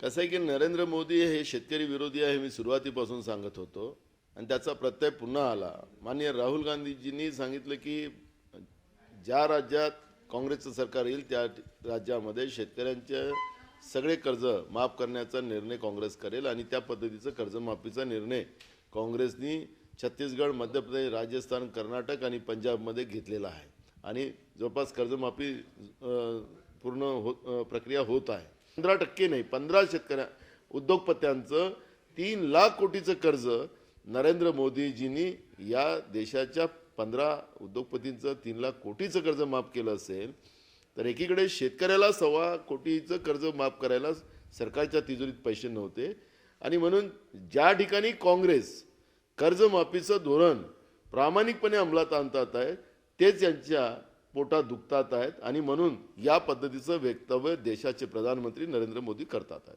कसं आहे की नरेंद्र मोदी हे शेतकरी विरोधी आहे हे मी सुरुवातीपासून सांगत होतो. आणि त्याचा प्रत्यय पुन्हा आला. माननीय राहुल गांधीजींनी सांगितलं की ज्या राज्यात काँग्रेसचं सरकार येईल त्या राज्यामध्ये शेतकऱ्यांचे सगळे कर्ज माफ करण्याचा निर्णय काँग्रेस करेल आणि त्या पद्धतीचं कर्जमाफीचा निर्णय काँग्रेसनी छत्तीसगड मध्य प्रदेश राजस्थान कर्नाटक आणि पंजाबमध्ये घेतलेला आहे. आणि जवळपास कर्जमाफी पूर्ण हो प्रक्रिया होत आहे. पंधरा टक्के नाही पंधरा शेतकऱ्या उद्योगपत्यांचं तीन लाख कोटीचं कर्ज नरेंद्र मोदीजींनी या देशाच्या पंधरा उद्योगपतींचं तीन लाख कोटीचं कर्ज माफ केलं असेल तर एकीकडे शेतकऱ्याला सव्वा कोटीचं कर्ज माफ करायला सरकारच्या तिजोरीत पैसे नव्हते. आणि म्हणून ज्या ठिकाणी काँग्रेस कर्जमाफीचं धोरण प्रामाणिकपणे अंमलात आणतात आहे तेच यांच्या पोटात दुखतात आहेत आणि म्हणून या पद्धतीचं वक्तव्य देशाचे प्रधानमंत्री नरेंद्र मोदी करतात आहेत.